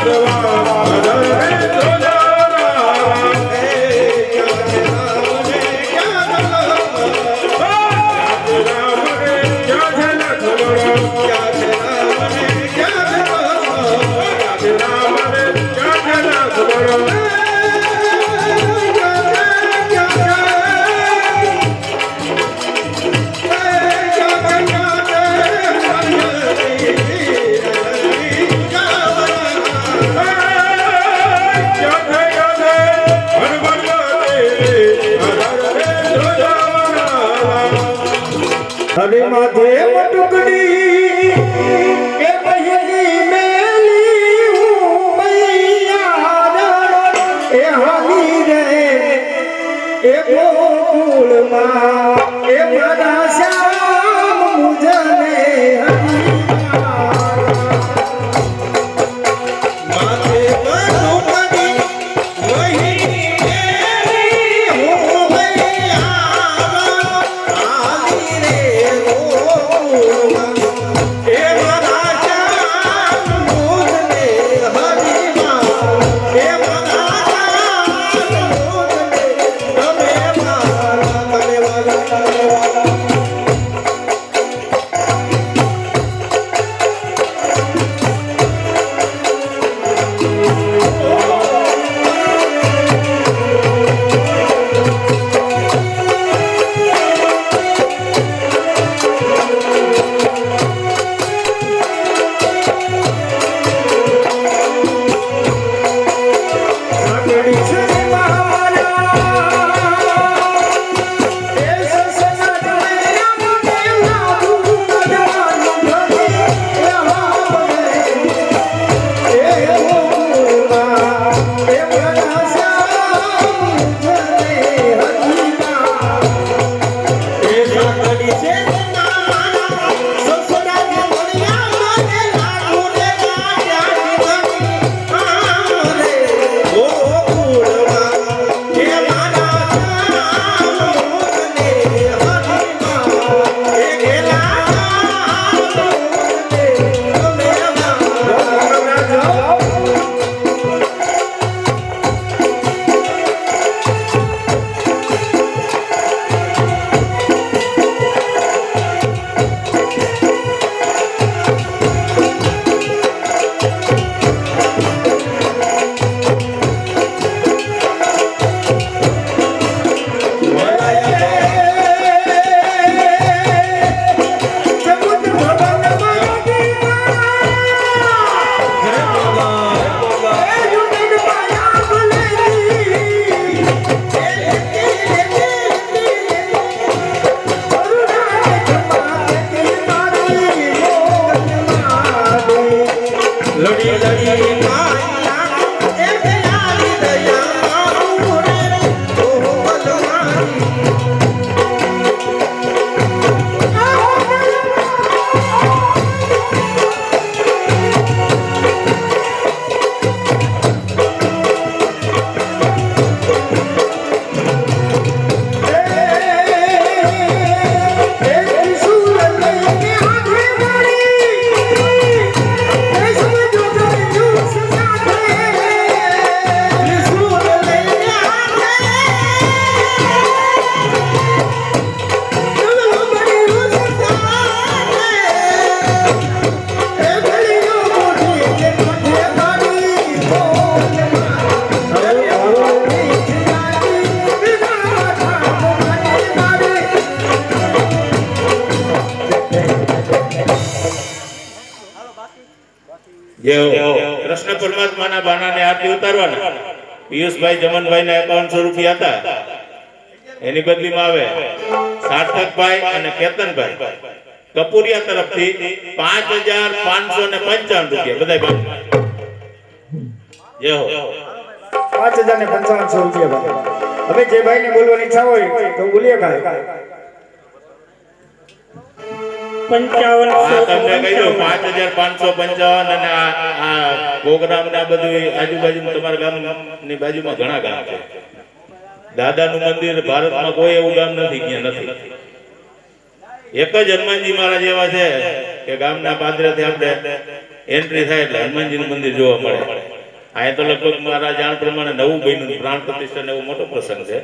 Adela, lá. ખડે માથે મટુકડી કે મહેલી મેલી હું મૈયા એ હાની રે, એ ગોકુળમાં, એ મારા પિયુષભાઈ જમનભાઈના એકાવનસો રૂપિયા હતા. એની બદલીમાં આવે સાર્થકભાઈ અને કેતનભાઈ. કપૂરિયા તરફથી પાંચ હજાર પાંચસો ને પંચાવન રૂપિયા. બધા જય હો. પાંચ હજાર ને પંચાવનસો રૂપિયા હવે જે ભાઈ ને બોલવાની ઈચ્છા હોય તો બોલીએ કાંઈ પંચાવન તમને કહી દઉં પાંચ હજાર પાંચસો પંચાવન અને આ આ પ્રોગ્રામ ને આ બધું આજુબાજુ તમારા ગામની બાજુમાં ઘણા ગામ છે. દાદાનું મંદિર ભારતમાં કોઈ એવું ગામ નથી ક્યાં નથી. એક જ હનુમાનજી મહારાજ એવા છે કે ગામના પાદરેથી આપણે એન્ટ્રી થાય એટલે હનુમાનજીનું મંદિર જોવા મળે. અહીંયા તો લગભગ મારા જાણ પ્રમાણે નવું બન્યું પ્રાણ પ્રતિષ્ઠા ને એવો મોટો પ્રસંગ છે.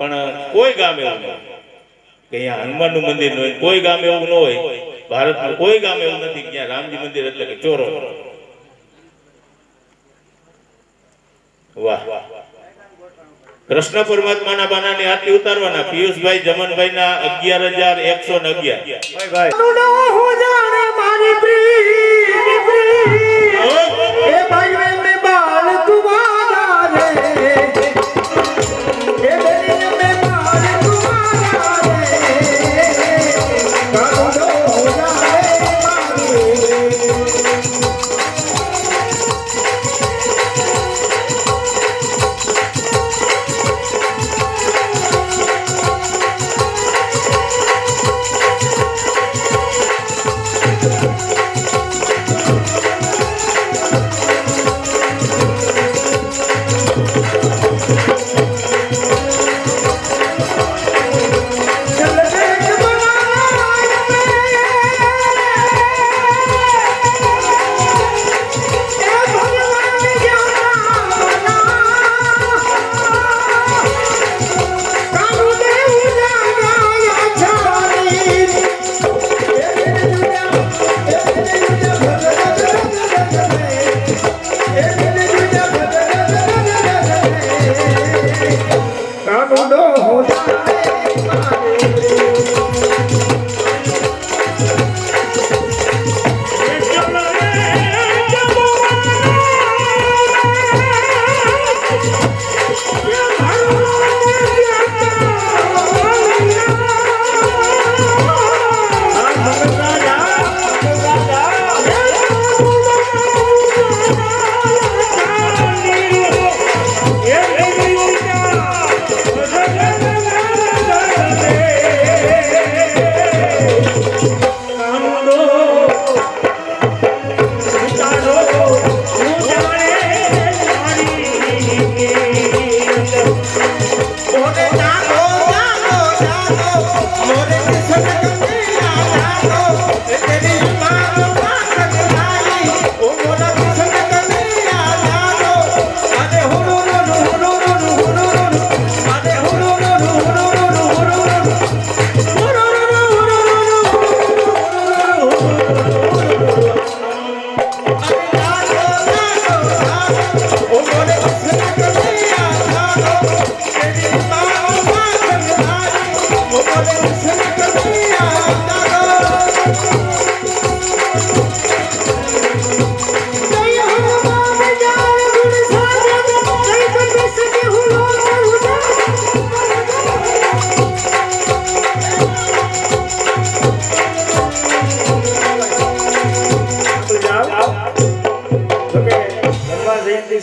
પણ કોઈ ગામ એવું નહીં કે અહીંયા હનુમાનનું મંદિર ન હોય કોઈ ગામ એવું ન હોય ભારતમાં કોઈ ગામ એવું નથી કે રામજી મંદિર એટલે કે ચોરો. વાહ. કૃષ્ણ પરમાત્માના બાનાની આરતી ઉતારવાના પિયુષભાઈ જમનભાઈના અગિયાર હજાર એકસો ને અગિયાર.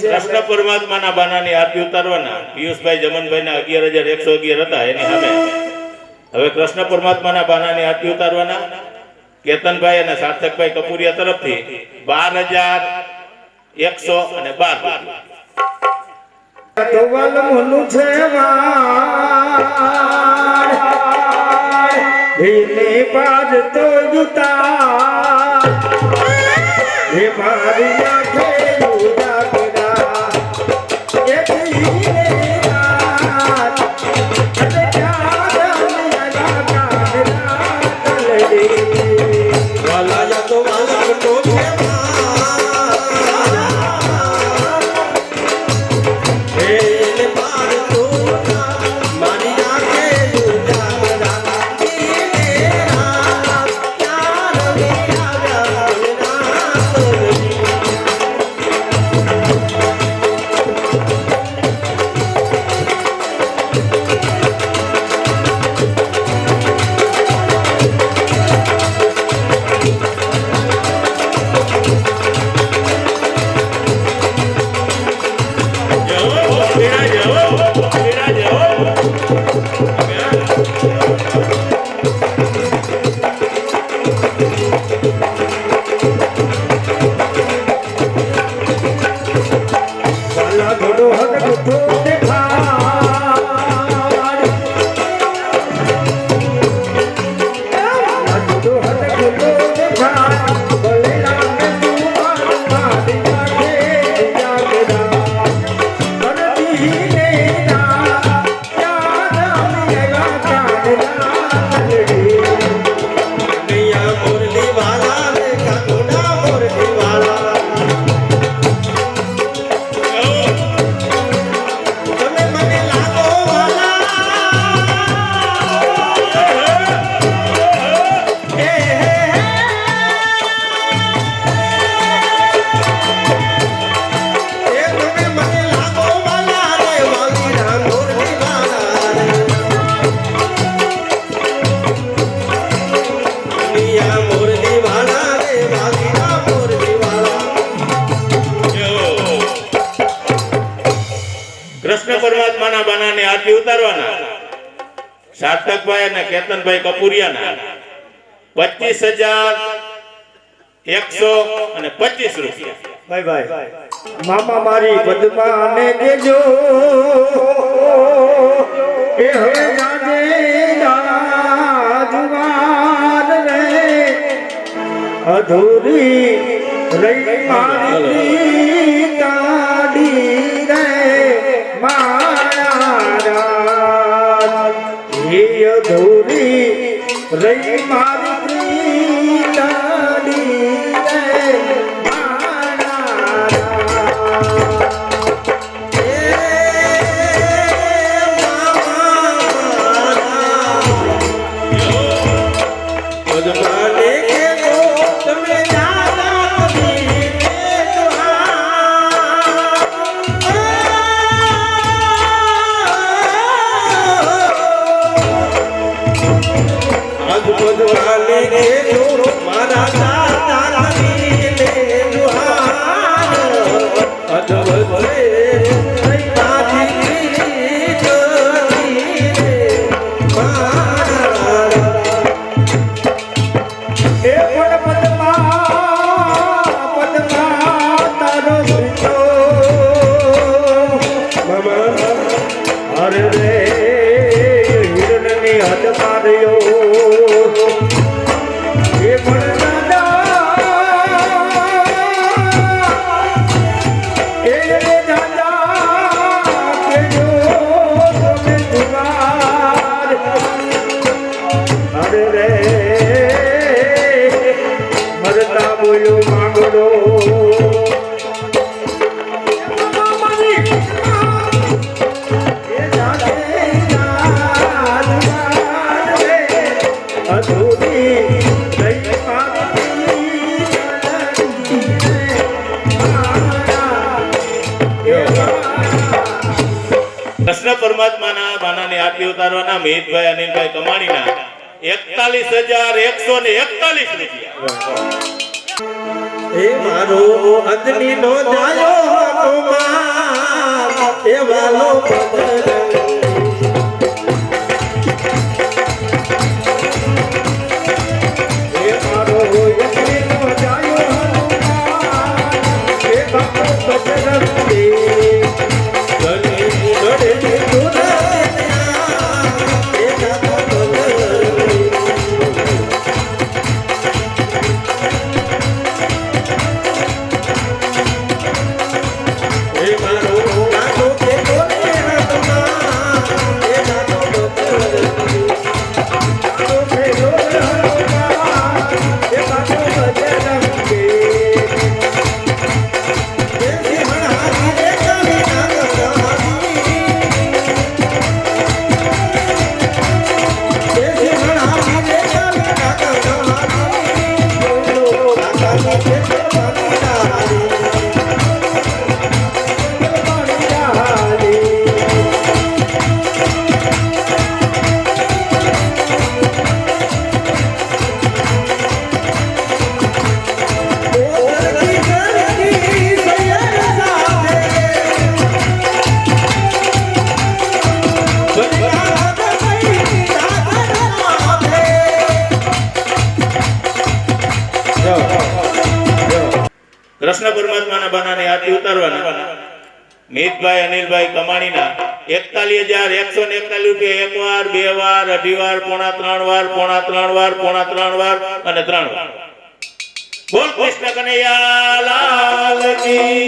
કૃષ્ણ પરમાત્માના બાનાની આરતી ઉતારવાના. પિયુષભાઈ જમનભાઈના અગિયાર હજાર એકસો અગિયાર હતા, એની સામે. હવે કૃષ્ણ પરમાત્માના બાનાની આરતી ઉતારવાના. કેતનભાઈ અને સાર્થકભાઈ કપૂરિયા તરફથી બાર હજાર એકસો અને બાર ભીને પાદ તો જુતા. હે મારી આંખે અને કેતનભાઈ કપુરિયાના પચીસ હજાર એકસો અને પચીસ રૂપિયા. ભાઈ ભાઈ મામા મારી બદમાને દેજો એ હવે જાજે રે અધૂરી રહી મારી રહી મારી કાડી રે આજ પદ્માને મારા દાદા દીને જુહાર ઉતારવાના મહિતભાઈ અનિલભાઈ કમાણીના એકતાલીસ હજાર એકસો ને એકતાલીસ રૂપિયા. મારો અંજની નો જાયો એકતાલીસ હજાર એકસો એકતાલીસ એક વાર, બે વાર, અઢી વાર, પોણા ત્રણ વાર, પોણા ત્રણ વાર, પોણા ત્રણ વાર અને ત્રણ વાર. બોલ કૃષ્ણ કનૈયા, લાલ કી. જય